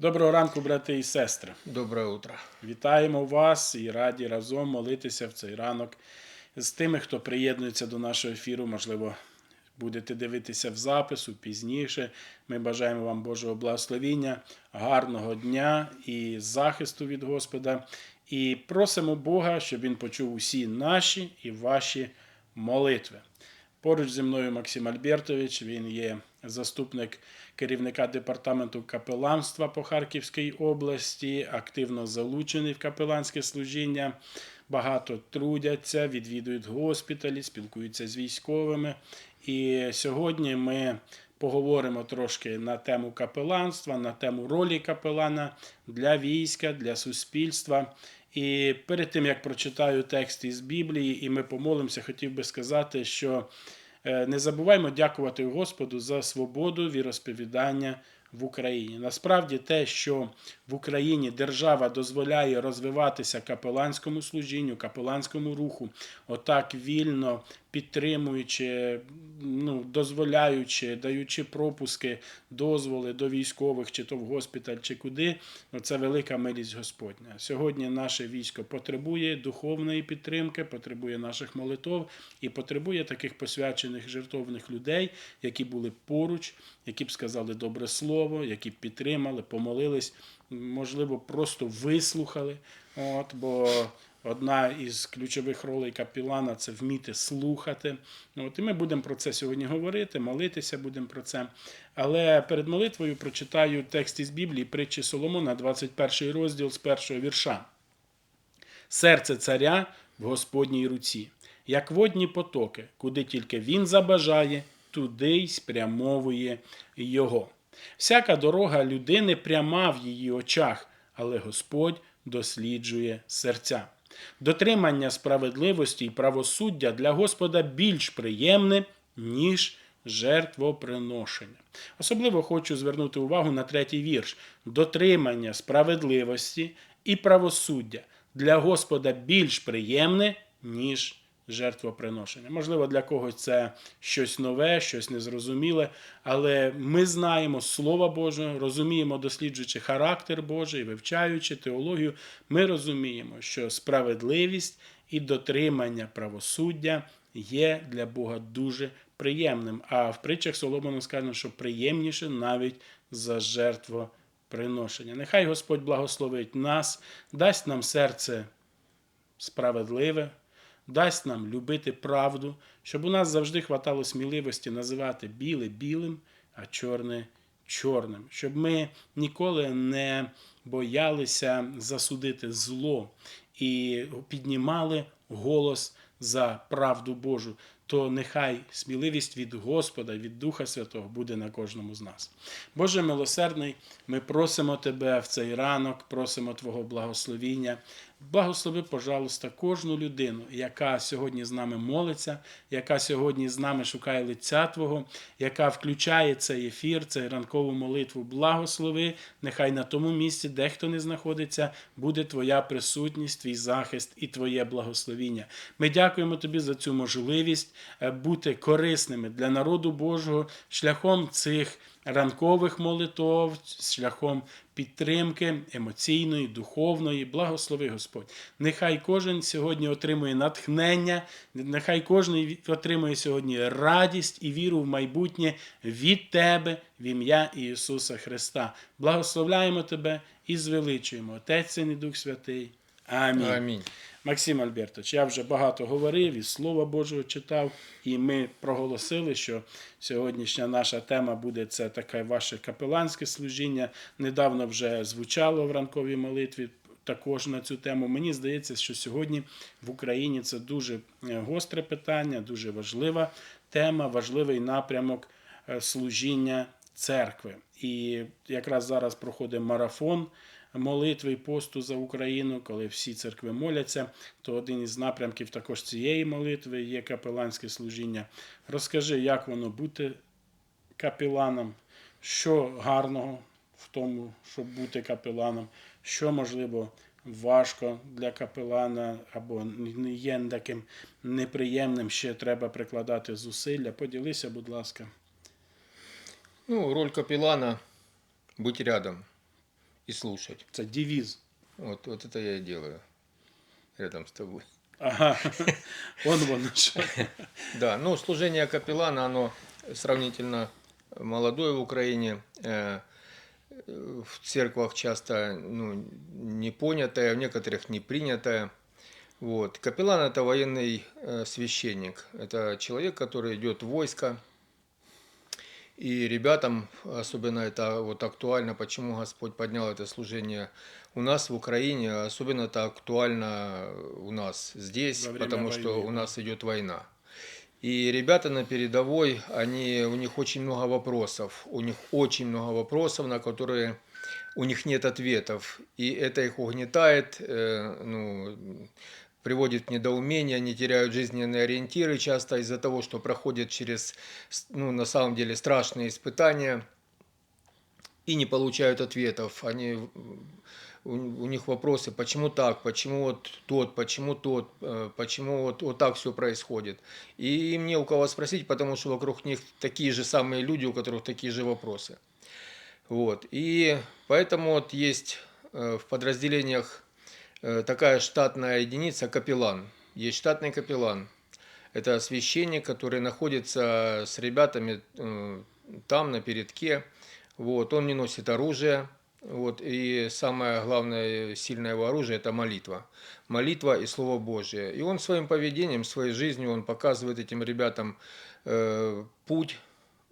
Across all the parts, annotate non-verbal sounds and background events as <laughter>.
Доброго ранку, брати і сестри. Доброе утро. Вітаємо вас і раді разом молитися в цей ранок з тими, хто приєднується до нашого ефіру. Можливо, будете дивитися в запису пізніше. Ми бажаємо вам Божого благословіння, гарного дня і захисту від Господа. І просимо Бога, щоб Він почув усі наші і ваші молитви. Поруч зі мною Максим Альбертович, він є заступник керівника департаменту капеланства по Харківській області, активно залучений в капеланське служіння. Багато трудяться, відвідують госпіталі, спілкуються з військовими. І сьогодні ми поговоримо трошки на тему капеланства, на тему ролі капелана для війська, для суспільства. І перед тим як прочитаю текст із Біблії, і ми помолимося, хотів би сказати, що е, не забуваймо дякувати Господу за свободу віросповідання в Україні. Насправді, те, що в Україні держава дозволяє розвиватися капеланському служінню, капеланському руху, отак вільно підтримуючи, ну, дозволяючи, даючи пропуски, дозволи до військових, чи то в госпіталь, чи куди, ну, це велика милість Господня. Сьогодні наше військо потребує духовної підтримки, потребує наших молитов і потребує таких посвячених жертовних людей, які були поруч, які б сказали добре слово, які б підтримали, помолились, можливо, просто вислухали. От, бо Одна із ключових ролей капілана це вміти слухати. От, І ми будемо про це сьогодні говорити, молитися будемо про це. Але перед молитвою прочитаю текст із Біблії, притчі Соломона, 21 розділ з першого вірша. Серце царя в Господній руці, як водні потоки, куди тільки він забажає, туди й спрямовує його. Всяка дорога людини пряма в її очах, але Господь досліджує серця. Дотримання справедливості і правосуддя для Господа більш приємне, ніж жертвоприношення. Особливо хочу звернути увагу на третій вірш: дотримання справедливості і правосуддя для Господа більш приємне, ніж жертвоприношення. Можливо, для когось це щось нове, щось незрозуміле, але ми знаємо Слово Боже, розуміємо, досліджуючи характер Божий, вивчаючи теологію, ми розуміємо, що справедливість і дотримання правосуддя є для Бога дуже приємним. А в притчах Соломону сказано, що приємніше навіть за жертвоприношення. Нехай Господь благословить нас, дасть нам серце справедливе дасть нам любити правду, щоб у нас завжди хватало сміливості називати біле білим, а чорне чорним, щоб ми ніколи не боялися засудити зло і піднімали голос за правду Божу. То нехай сміливість від Господа, від Духа Святого буде на кожному з нас. Боже милосердний, ми просимо Тебе в цей ранок, просимо Твого благословіння. Благослови, пожалуйста, кожну людину, яка сьогодні з нами молиться, яка сьогодні з нами шукає лиця Твого, яка включає цей ефір, цей ранкову молитву. Благослови, нехай на тому місці, де хто не знаходиться, буде Твоя присутність, Твій захист і Твоє благословіння. Ми дякуємо Тобі за цю можливість е, бути корисними для народу Божого шляхом цих ранкових молитов, шляхом підтримки емоційної, духовної, благослови Господь. Нехай кожен сьогодні отримує натхнення, нехай кожен отримує сьогодні радість і віру в майбутнє від Тебе, в ім'я Ісуса Христа. Благословляємо Тебе і звеличуємо. Отець Син і Дух Святий. Амінь. Амінь. Максим Альбертович, я вже багато говорив і Слова Божого читав, і ми проголосили, що сьогоднішня наша тема буде це таке ваше капеланське служіння. Недавно вже звучало в ранковій молитві. Також на цю тему мені здається, що сьогодні в Україні це дуже е, гостре питання, дуже важлива тема, важливий напрямок е, служіння церкви. І якраз зараз проходить марафон молитви і посту за Україну, коли всі церкви моляться, то один із напрямків також цієї молитви є капеланське служіння. Розкажи, як воно бути капеланом, що гарного в тому, щоб бути капеланом, що можливо. Важко для капелана або не є таким неприємним, ще треба прикладати зусилля. Поділися, будь ласка. Ну, роль капеллана – быть рядом. И слушать. Це девіз. Вот, вот это я и делаю рядом с тобой. Ага. <laughs> Он воно що. Да, ну служение капеллана, оно сравнительно молодое в Украине. Э, В церквах часто ну, не понятое, в некоторых не принятое. Вот. Капеллан это военный э, священник. Это человек, который идет в войско. И ребятам особенно это вот актуально, почему Господь поднял это служение у нас в Украине, особенно это актуально у нас здесь, потому что войны, у да. нас идет война. И ребята на передовой, они, у них очень много вопросов. У них очень много вопросов, на которые у них нет ответов. И это их угнетает, э, ну, приводит в недоумение, они теряют жизненные ориентиры часто из-за того, что проходят через, ну, на самом деле, страшные испытания и не получают ответов. Они, у, у них вопросы, почему так, почему вот тот, почему тот, э, почему вот, вот так все происходит. И им не у кого спросить, потому что вокруг них такие же самые люди, у которых такие же вопросы. Вот. И поэтому вот есть э, в подразделениях такая штатная единица капеллан. Есть штатный капеллан. Это священник, который находится с ребятами э, там, на передке. Вот. Он не носит оружие. Вот. И самое главное, сильное его оружие – это молитва. Молитва и Слово Божие. И он своим поведением, своей жизнью, он показывает этим ребятам э, путь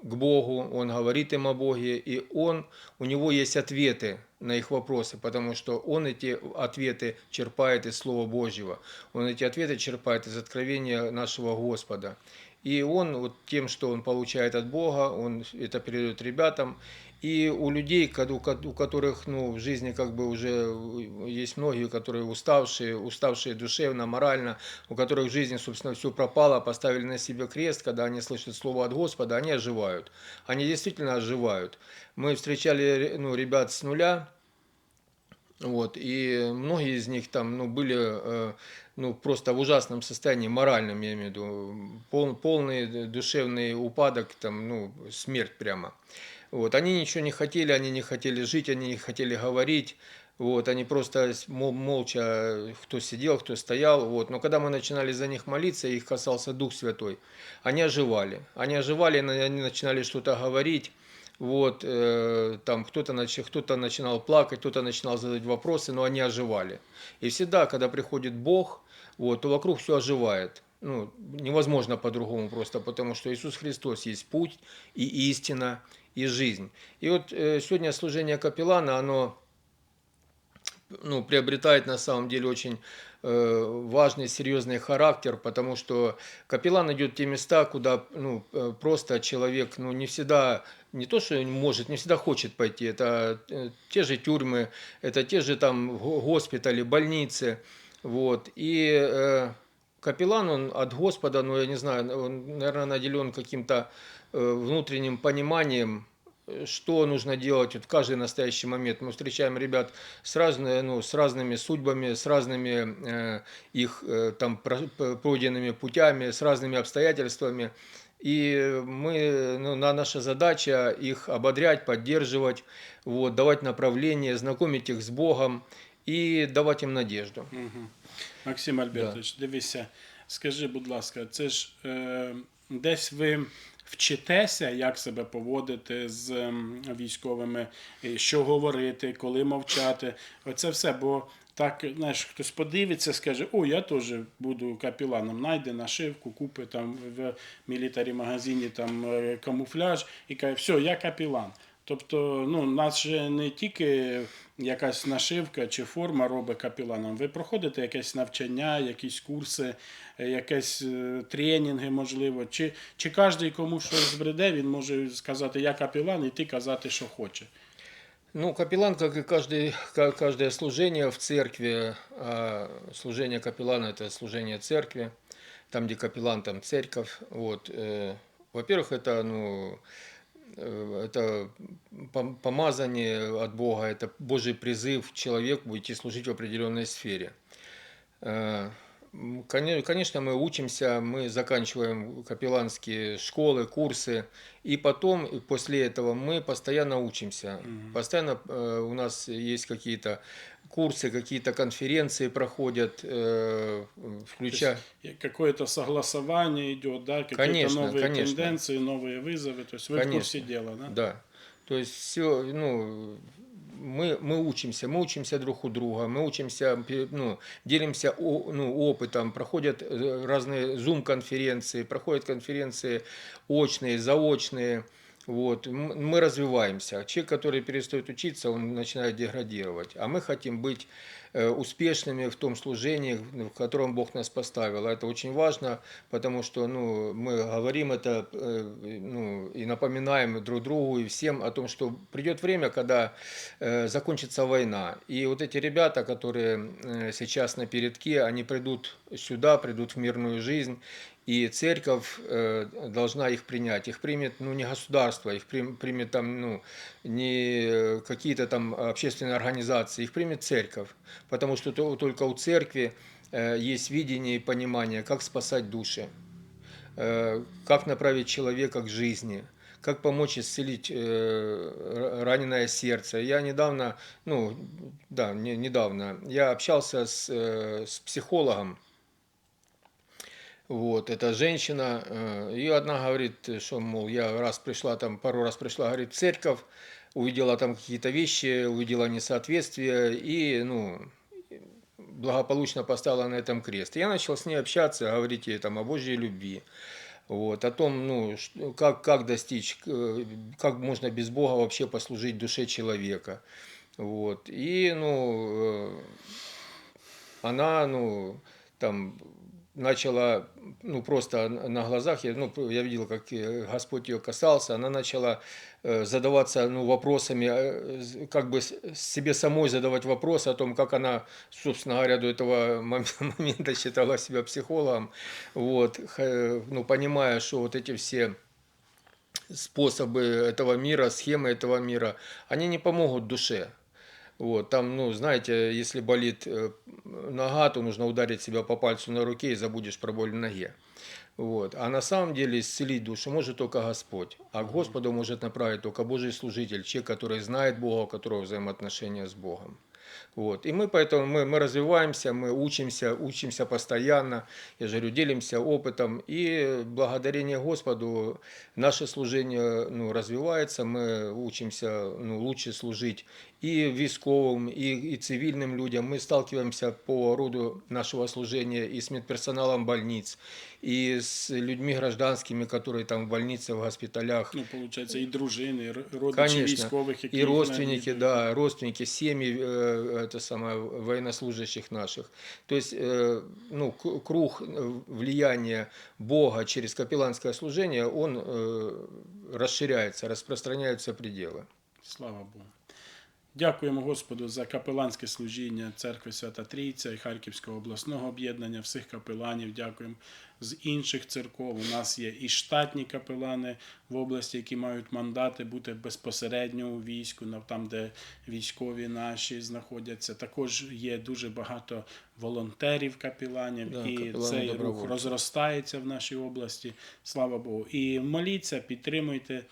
к Богу, он говорит им о Боге, и он, у него есть ответы на их вопросы, потому что он эти ответы черпает из Слова Божьего, он эти ответы черпает из откровения нашего Господа. И он вот тем, что он получает от Бога, он это передает ребятам. И у людей, у которых ну, в жизни как бы уже есть многие, которые уставшие, уставшие душевно, морально, у которых в жизни, собственно, все пропало, поставили на себе крест, когда они слышат слово от Господа, они оживают. Они действительно оживают. Мы встречали ну, ребят с нуля, вот, и многие из них там, ну, были, э, ну, просто в ужасном состоянии, моральном, я имею в виду, пол, полный душевный упадок, там, ну, смерть прямо. Вот, они ничего не хотели, они не хотели жить, они не хотели говорить, вот, они просто молча, кто сидел, кто стоял, вот. Но когда мы начинали за них молиться, их касался Дух Святой, они оживали. Они оживали, они начинали что-то говорить, вот, э, там кто-то, нач- кто-то начинал плакать, кто-то начинал задать вопросы, но они оживали. И всегда, когда приходит Бог, вот, то вокруг все оживает. Ну, невозможно по-другому просто, потому что Иисус Христос есть путь и истина, и жизнь. И вот э, сегодня служение капеллана, оно ну, приобретает на самом деле очень э, важный, серьезный характер, потому что капеллан идет в те места, куда ну, э, просто человек ну, не всегда, не то, что может, не всегда хочет пойти. Это э, те же тюрьмы, это те же там го- госпитали, больницы. Вот. И э, капеллан, он от Господа, ну, я не знаю, он, наверное, наделен каким-то э, внутренним пониманием, что нужно делать вот в каждый настоящий момент. Мы встречаем ребят с, разные, ну, с разными судьбами, с разными э, их э, там пройденными путями, с разными обстоятельствами. И мы, ну, на, наша задача их ободрять, поддерживать, вот, давать направление, знакомить их с Богом и давать им надежду. Мгм. Максим Альбертович, дивися, скажи, будь ласка, це ж е, десь ви вчитеся, як себе поводити з військовими, що говорити, коли мовчати. Оце все, бо так, знаєш, хтось подивиться, скаже, о, я теж буду капіланом, найде нашивку, купи там в мілітарі магазині там е, камуфляж і каже, все, я капілан. Тобто, ну, нас же не тільки якась нашивка чи форма робить капіланом. Ви проходите якесь навчання, якісь курси, е, якісь е, тренінги, можливо. Чи, чи кожен, кому щось збреде, він може сказати, я капілан, і ти казати, що хоче. Ну, капеллан, как и каждый, ка- каждое служение в церкви, а служение капеллана – это служение церкви, там, где капеллан, там церковь. Вот. э, Во-первых, это, ну, э, это пом- помазание от Бога, это Божий призыв человеку идти служить в определенной сфере. Э, Конечно, мы учимся, мы заканчиваем капелланские школы, курсы, и потом, после этого мы постоянно учимся. Постоянно э, у нас есть какие-то курсы, какие-то конференции проходят, э, включая... И Какое-то согласование идет, да, какие-то Конечно, новые конечно. тенденции, новые вызовы. То есть вы в Конечно. курсе дела, да? Да. То есть все, ну, мы, мы учимся, мы учимся друг у друга, мы учимся, ну, делимся ну, опытом, проходят э, разные зум-конференции, проходят конференции очные, заочные. Вот. Мы развиваемся. Человек, который перестает учиться, он начинает деградировать. А мы хотим быть э, успешными в том служении, в котором Бог нас поставил. А Это очень важно, потому что ну, мы говорим это э, ну, и напоминаем друг другу и всем о том, что придет время, когда э, закончится война. И вот эти ребята, которые сейчас на передке, они придут сюда, придут в мирную жизнь, и церковь э, должна их принять. Их примет ну, не государство, их прим- примет там, ну, не э, какие-то там общественные организации, их примет церковь. Потому что то- только у церкви э, есть видение и понимание, как спасать души, как направить человека к жизни, как помочь исцелить э, раненое сердце. Я недавно, ну, да, не, недавно, я общался с, э, с психологом, вот, эта женщина, э, и одна говорит, что, мол, я раз пришла там, пару раз пришла, говорит, в церковь, увидела там какие-то вещи, увидела несоответствие, и, ну, благополучно поставила на этом крест. Я начал с ней общаться, говорить ей там о Божьей любви, вот, о том, ну, как, как достичь, э, как можно без Бога вообще послужить душе человека. Вот. И, ну, э, она, ну, там начала, ну, просто на глазах, я, ну, я видел, как э, Господь ее касался, она начала э, задаваться, ну, вопросами, э, как бы себе самой задавать вопрос о том, как она, собственно говоря, до этого мом- <laughs> момента считала себя психологом, вот, ну, понимая, что вот эти все способы этого мира, схемы этого мира, они не помогут душе. Вот, там, ну, знаете, если болит э, нога, то нужно ударить себя по пальцу на руке и забудешь про боль в ноге. Вот. А на самом деле исцелить душу может только Господь. А к Господу может направить только Божий служитель, человек, который знает Бога, у которого взаимоотношения с Богом. Вот. И мы поэтому мы, мы развиваемся, мы учимся, учимся постоянно, я же говорю, делимся опытом. И благодарение Господу наше служение ну, развивается, мы учимся ну, лучше служить и військовым, и, и цивильным людям. Мы сталкиваемся по роду нашего служения и с медперсоналом больниц, и с людьми гражданскими, которые там в больнице, в госпиталях. Ну, виходить, і дружини, і р- родичі Конечно. військових, які И їх родственники, навідують. да, родственники, семьи э, это самое, военнослужащих наших. То есть, э, ну, круг э, влияния Бога через капелланское служение, он э, расширяется, распространяются пределы. Слава Богу. Дякуємо Господу за капеланське служіння Церкви Свята Трійця і Харківського обласного об'єднання, всіх капеланів. Дякуємо з інших церков. У нас є і штатні капелани в області, які мають мандати бути безпосередньо у війську, там, де військові наші знаходяться. Також є дуже багато волонтерів капеланів, Да, і цей рух розростається в нашій області. Слава Богу. І моліться, підтримуйте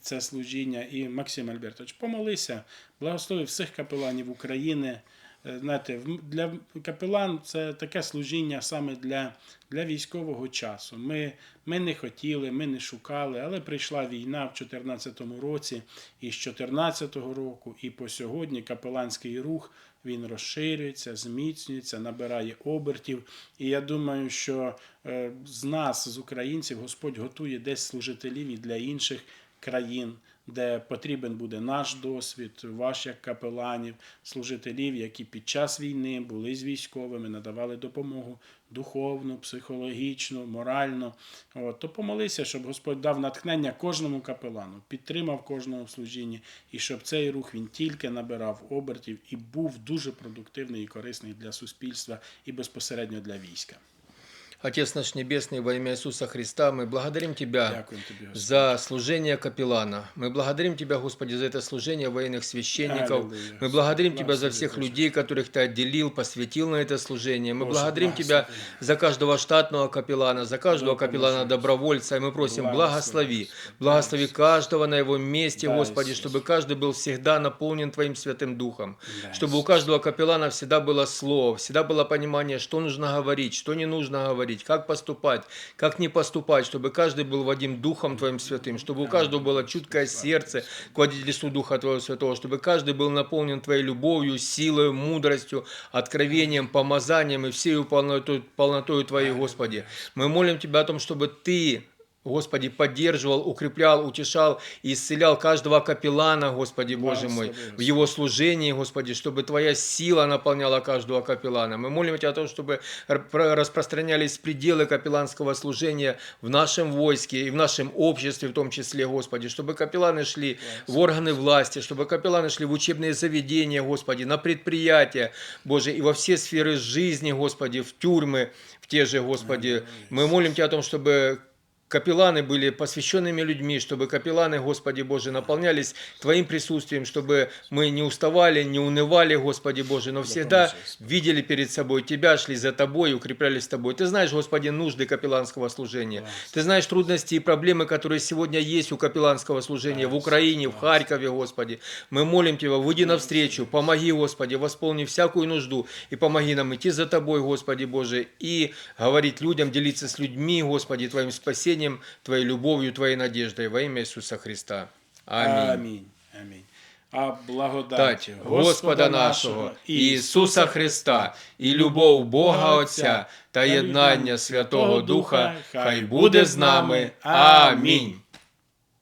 це служіння. І Максим Альбертович, помолися, благослови всіх капеланів України. Е, Знаєте, для капелан це таке служіння саме для, для військового часу. Ми, ми не хотіли, ми не шукали, але прийшла війна в 2014 році, і з 2014 року, і по сьогодні капеланський рух він розширюється, зміцнюється, набирає обертів. І я думаю, що е, з нас, з українців, Господь готує десь служителів і для інших країн, де потрібен буде наш досвід, ваш як капеланів, служителів, які під час війни були з військовими, надавали допомогу духовну, психологічну, моральну. От, то помолися, щоб Господь дав натхнення кожному капелану, підтримав кожного в служінні, і щоб цей рух він тільки набирав обертів і був дуже продуктивний і корисний для суспільства і безпосередньо для війська. Отец наш Небесный, во имя Иисуса Христа, мы благодарим Тебя за служение капеллана. Мы благодарим Тебя, Господи, за это служение военных священников. Мы благодарим Тебя за всех людей, которых Ты отделил, посвятил на это служение. Мы благодарим Тебя за каждого штатного капеллана, за каждого Боже, капеллана-добровольца. И мы просим, Благослови, благослови. Каждого на его месте, Господи, чтобы каждый был всегда наполнен Твоим Святым Духом. Чтобы у каждого капеллана всегда было слово, всегда было понимание, что нужно говорить, что не нужно говорить, как поступать, как не поступать, чтобы каждый был водим Духом Твоим Святым, чтобы у каждого было чуткое сердце к водительству Духа Твоего Святого, чтобы каждый был наполнен Твоей любовью, силой, мудростью, откровением, помазанием и всей полнотой, полнотою Твоей, Господи. Мы молим Тебя о том, чтобы Ты Господи, поддерживал, укреплял, утешал и исцелял каждого капеллана, Господи Боже мой, в его служении, Господи, чтобы Твоя сила наполняла каждого капеллана. Мы молим Тебя о том, чтобы распространялись пределы капелланского служения в нашем войске и в нашем обществе в том числе, Господи, чтобы капелланы шли в органы власти, чтобы капелланы шли в учебные заведения, Господи, на предприятия, Боже, и во все сферы жизни, Господи, в тюрьмы, в те же, Господи. Мы молим Тебя о том, чтобы капелланы были посвященными людьми, чтобы капелланы, Господи Боже, наполнялись Твоим присутствием, чтобы мы не уставали, не унывали, Господи Боже, но всегда видели перед собой Тебя, шли за Тобой укреплялись Тобой. Ты знаешь, Господи, нужды капелланского служения. Ты знаешь трудности и проблемы, которые сегодня есть у капелланского служения в Украине, в Харькове, Господи. Мы молим Тебя, выйди навстречу, помоги, Господи, восполни всякую нужду и помоги нам идти за Тобой, Господи Боже, и говорить людям, делиться с людьми, Господи, Твоим спасением, Твоей любовью, Твоей надеждой во имя Иисуса Христа. Аминь. Аминь. Аминь. А благодать Дать Господа нашого Ісуса Христа і любов Бога Отця та єднання Святого Духа хай буде з нами. Амінь.